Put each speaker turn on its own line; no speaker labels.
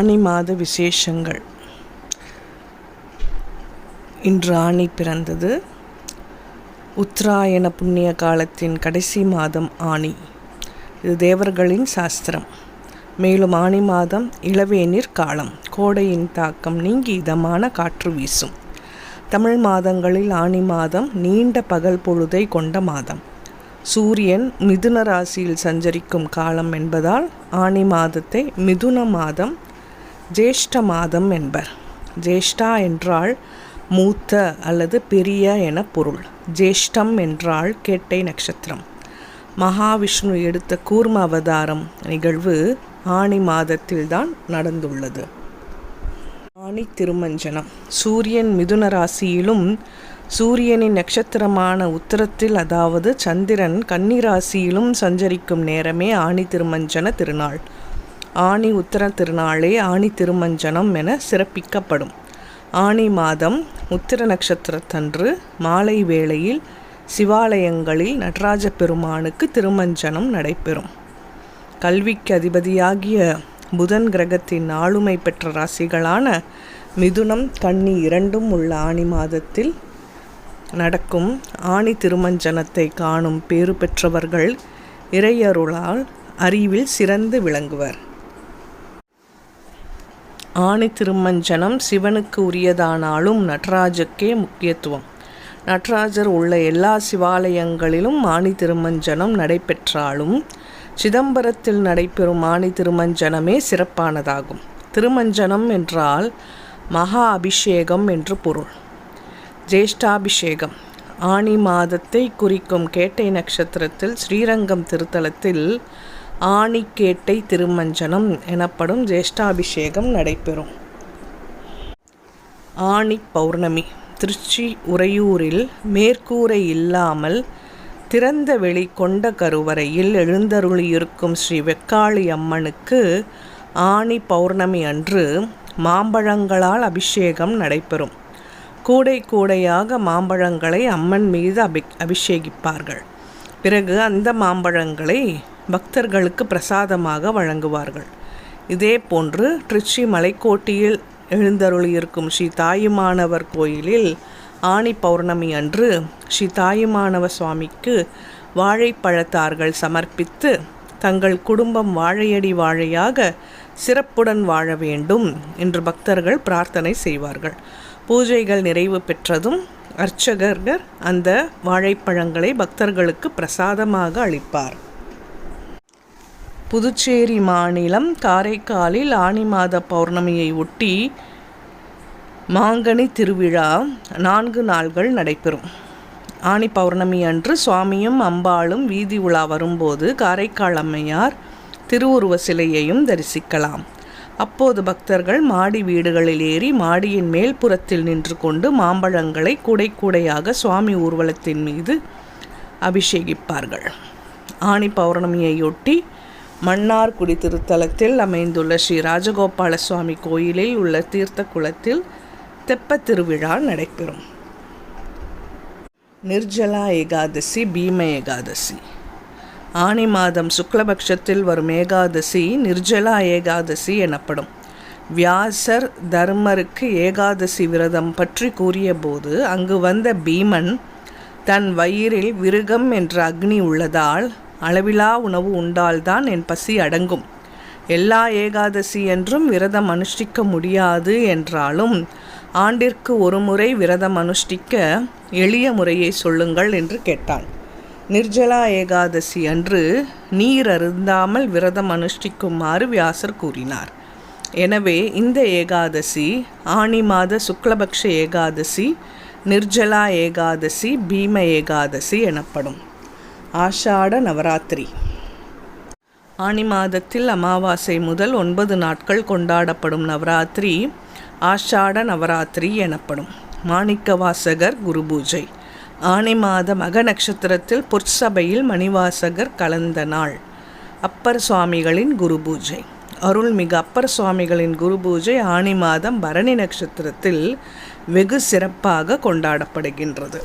ஆனி மாத விசேஷங்கள். இன்று ஆணி பிறந்தது. உத்தராயண புண்ணிய காலத்தின் கடைசி மாதம் ஆணி. இது தேவர்களின் சாஸ்திரம். மேலும் ஆணி மாதம் இளவேநீர் காலம். கோடையின் தாக்கம் நீங்கி இதமான காற்று வீசும். தமிழ் மாதங்களில் ஆணி மாதம் நீண்ட பகல் பொழுதை கொண்ட மாதம். சூரியன் மிதுன ராசியில் சஞ்சரிக்கும் காலம் என்பதால் ஆணி மாதத்தை மிதுன மாதம் ஜேஷ்ட மாதம் என்பர். ஜேஷ்டா என்றால் மூத்த அல்லது பெரிய என பொருள். ஜேஷ்டம் என்றால் கேட்டை நட்சத்திரம். மகாவிஷ்ணு எடுத்த கூர்ம அவதாரம் நிகழ்வு ஆணி மாதத்தில்தான் நடந்துள்ளது. ஆணி திருமஞ்சனம். சூரியன் மிதுன ராசியிலும் சூரியனின் நட்சத்திரமான உத்தரத்தில் அதாவது சந்திரன் கன்னிராசியிலும் சஞ்சரிக்கும் நேரமே ஆணி திருமஞ்சன திருநாள். ஆணி உத்திர திருநாளே ஆணி திருமஞ்சனம் என சிறப்பிக்கப்படும். ஆணி மாதம் உத்திர நட்சத்திரத்தன்று மாலை வேளையில் சிவாலயங்களில் நடராஜ பெருமானுக்கு திருமஞ்சனம் நடைபெறும். கல்விக்கு அதிபதியாகிய புதன் கிரகத்தின் ஆளுமை பெற்ற ராசிகளான மிதுனம் கன்னி இரண்டும் உள்ள ஆணி மாதத்தில் நடக்கும் ஆணி திருமஞ்சனத்தை காணும் பேறு பெற்றவர்கள் இறையருளால் அறிவில் சிறந்து விளங்குவர். ஆணி திருமஞ்சனம் சிவனுக்கு உரியதானாலும் நடராஜக்கே முக்கியத்துவம். நடராஜர் உள்ள எல்லா சிவாலயங்களிலும் ஆணி திருமஞ்சனம் நடைபெற்றாலும் சிதம்பரத்தில் நடைபெறும் ஆணி திருமஞ்சனமே சிறப்பானதாகும். திருமஞ்சனம் என்றால் மகா அபிஷேகம் என்று பொருள். ஜேஷ்டாபிஷேகம். ஆணி மாதத்தை குறிக்கும் கேட்டை நட்சத்திரத்தில் ஸ்ரீரங்கம் திருத்தலத்தில் ஆணிக்கேட்டை திருமஞ்சனம் எனப்படும் ஜேஷ்டாபிஷேகம் நடைபெறும். ஆணி பௌர்ணமி. திருச்சி உறையூரில் மேற்கூரை இல்லாமல் திறந்த வெளி கொண்ட கருவறையில் எழுந்தருளியிருக்கும் ஸ்ரீ வெக்காளி அம்மனுக்கு ஆணி பௌர்ணமி அன்று மாம்பழங்களால் அபிஷேகம் நடைபெறும். கூடை கூடையாக மாம்பழங்களை அம்மன் மீது அபி அபிஷேகிப்பார்கள். பிறகு அந்த மாம்பழங்களை பக்தர்களுக்கு பிரசாதமாக வழங்குவார்கள். இதே போன்று திருச்சி மலைக்கோட்டியில் எழுந்தருளியிருக்கும் ஸ்ரீ தாயுமானவர் கோயிலில் ஆணி பௌர்ணமி அன்று ஸ்ரீ தாயுமானவ சுவாமிக்கு வாழைப்பழத்தார்கள் சமர்ப்பித்து தங்கள் குடும்பம் வாழையடி வாழையாக சிறப்புடன் வாழ வேண்டும் என்று பக்தர்கள் பிரார்த்தனை செய்வார்கள். பூஜைகள் நிறைவு பெற்றதும் அர்ச்சகர்கள் அந்த வாழைப்பழங்களை பக்தர்களுக்கு பிரசாதமாக அளிப்பார். புதுச்சேரி மாநிலம் காரைக்காலில் ஆனி மாத பௌர்ணமியை ஒட்டி மாங்கனி திருவிழா நான்கு நாள்கள் நடைபெறும். ஆனி பௌர்ணமி அன்று சுவாமியும் அம்பாளும் வீதி உலா வரும்போது காரைக்கால் அம்மையார் திருவுருவ சிலையையும் தரிசிக்கலாம். அப்போது பக்தர்கள் மாடி வீடுகளில் ஏறி மாடியின் மேல் புறத்தில் நின்று கொண்டு மாம்பழங்களை கூடை கூடையாக சுவாமி ஊர்வலத்தின் மீது அபிஷேகிப்பார்கள். ஆணி பௌர்ணமியையொட்டி மன்னார்குடி திருத்தலத்தில் அமைந்துள்ள ஸ்ரீ ராஜகோபால சுவாமி கோயிலில் உள்ள தீர்த்த குளத்தில் தெப்ப திருவிழா நடைபெறும். நிர்ஜலா ஏகாதசி பீம ஏகாதசி. ஆனி மாதம் சுக்லபக்ஷத்தில் வரும் ஏகாதசி நிர்ஜலா ஏகாதசி எனப்படும். வியாசர் தர்மருக்கு ஏகாதசி விரதம் பற்றி கூறியபோது அங்கு வந்த பீமன் தன் வயிறில் விருகம் என்ற அக்னி உள்ளதால் அளவிலா உணவு உண்டால்தான் என் பசி அடங்கும். எல்லா ஏகாதசி என்றும் விரதம் அனுஷ்டிக்க முடியாது என்றாலும் ஆண்டிற்கு ஒரு முறை விரதம் அனுஷ்டிக்க எளிய முறையை சொல்லுங்கள் என்று கேட்டான். நிர்ஜலா ஏகாதசி அன்று நீர் அருந்தாமல் விரதம் அனுஷ்டிக்குமாறு வியாசர் கூறினார். எனவே இந்த ஏகாதசி ஆணி மாத சுக்லபக்ஷ ஏகாதசி நிர்ஜலா ஏகாதசி பீம ஏகாதசி எனப்படும். ஆஷாட நவராத்திரி. ஆனி மாதத்தில் அமாவாசை முதல் ஒன்பது நாட்கள் கொண்டாடப்படும் நவராத்திரி ஆஷாட நவராத்திரி எனப்படும். மாணிக்கவாசகர் குரு பூஜை. ஆனி மாத மக நட்சத்திரத்தில் பொற்சபையில் மணிவாசகர் கலந்த நாள். அப்பர் சுவாமிகளின் குரு பூஜை. அருள்மிகு அப்பர் சுவாமிகளின் குரு பூஜை ஆனி மாதம் பரணி நட்சத்திரத்தில் வெகு சிறப்பாக கொண்டாடப்படுகின்றது.